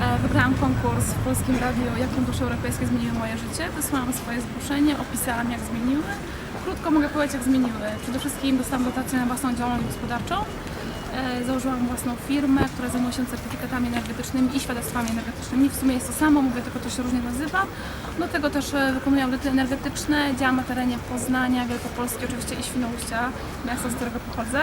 E, Wygrałam konkurs w Polskim Radiu Jak Fundusze Europejskie zmieniły moje życie. Wysłałam swoje zgłoszenie, opisałam jak zmieniły. Krótko mogę powiedzieć jak zmieniły. Przede wszystkim dostałam dotację na własną działalność gospodarczą. E, Założyłam własną firmę, która zajmuje się certyfikatami energetycznymi i świadectwami energetycznymi. W sumie jest to samo, mówię tylko to się różnie nazywa. Do tego też e, wykonuję audyty energetyczne, działam na terenie Poznania, Wielkopolski oczywiście i Świnoujścia, miasta z którego pochodzę.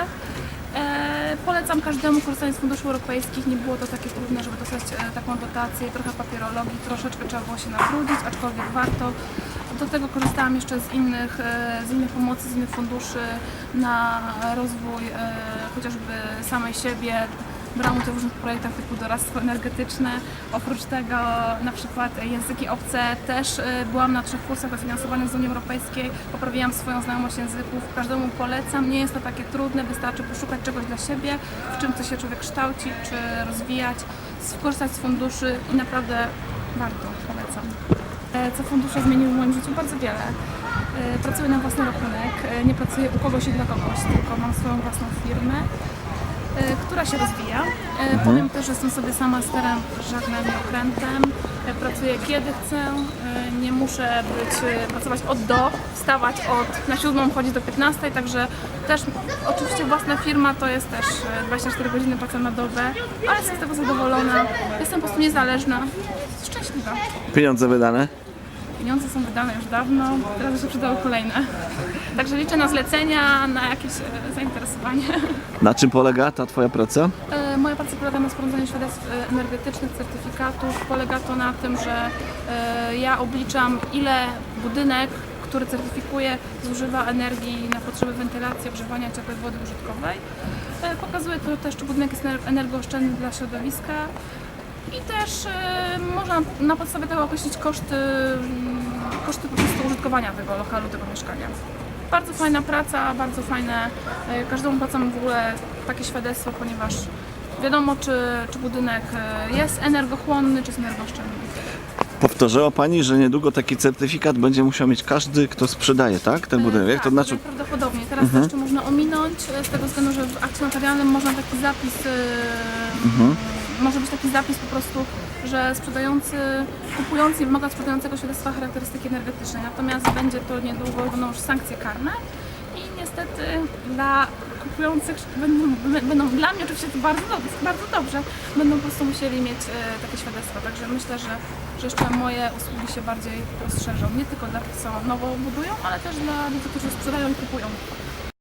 E, polecam każdemu korzystanie z funduszy europejskich. Nie było to takie trudne, żeby dostać e, taką dotację. Trochę papierologii, troszeczkę trzeba było się natrudzić, aczkolwiek warto. Do tego korzystałam jeszcze z innych, e, z innych pomocy, z innych funduszy na rozwój e, chociażby samej siebie. Brałam udział w różnych projektach typu doradztwo energetyczne. Oprócz tego na przykład języki obce też e, byłam na trzech kursach dofinansowanych z Unii Europejskiej. Poprawiłam swoją znajomość języków. Każdemu polecam. Nie jest to takie trudne. Wystarczy poszukać czegoś dla siebie, w czym chce się człowiek kształcić czy rozwijać, skorzystać z funduszy i naprawdę warto. Polecam. E, Co fundusze zmieniły w moim życiu? Bardzo wiele. E, Pracuję na własny rachunek, e, nie pracuję u kogoś i dla kogoś, tylko mam swoją własną firmę, która się rozwija. E, Powiem też, że jestem sobie sama sterem, żadnym okrętem. E, Pracuję kiedy chcę, e, nie muszę być, e, pracować od do, wstawać od na siódmą, chodzić do 15, także też oczywiście własna firma to jest też e, 24 godziny praca na dobę, ale jestem z tego zadowolona, jestem po prostu niezależna, szczęśliwa. Pieniądze wydane? Pieniądze są wydane już dawno, teraz jeszcze przydały kolejne. Także liczę na zlecenia, na jakieś e, zainteresowanie. Na czym polega ta Twoja praca? E, Moja praca polega na sporządzaniu świadectw e, energetycznych, certyfikatów. Polega to na tym, że ja obliczam ile budynek, który certyfikuje, zużywa energii na potrzeby wentylacji, ogrzewania ciepłej wody użytkowej. Pokazuje to też, czy budynek jest ener- energooszczędny dla środowiska. I też e, można na podstawie tego określić koszty, mm, koszty po prostu użytkowania tego lokalu, tego mieszkania. Bardzo fajna praca, bardzo fajne. e, Każdemu polecam w ogóle takie świadectwo, ponieważ wiadomo, czy, czy budynek e, jest energochłonny, czy jest energooszczędny. Powtórzyła Pani, że niedługo taki certyfikat będzie musiał mieć każdy, kto sprzedaje, tak? Ten budynek. Jak to tak, znaczy? Najprawdopodobniej. Teraz to jeszcze można ominąć e, z tego względu, że w akcie notarialnym można taki zapis, e, może być taki zapis po prostu, że sprzedający, kupujący wymaga sprzedającego świadectwa charakterystyki energetycznej. Natomiast będzie to niedługo, będą już sankcje karne i niestety dla kupujących będą, będą dla mnie oczywiście to bardzo bardzo dobrze, będą po prostu musieli mieć e, takie świadectwa. Także myślę, że, że jeszcze moje usługi się bardziej rozszerzą. Nie tylko dla tych, co nowo budują, ale też dla ludzi, którzy sprzedają i kupują.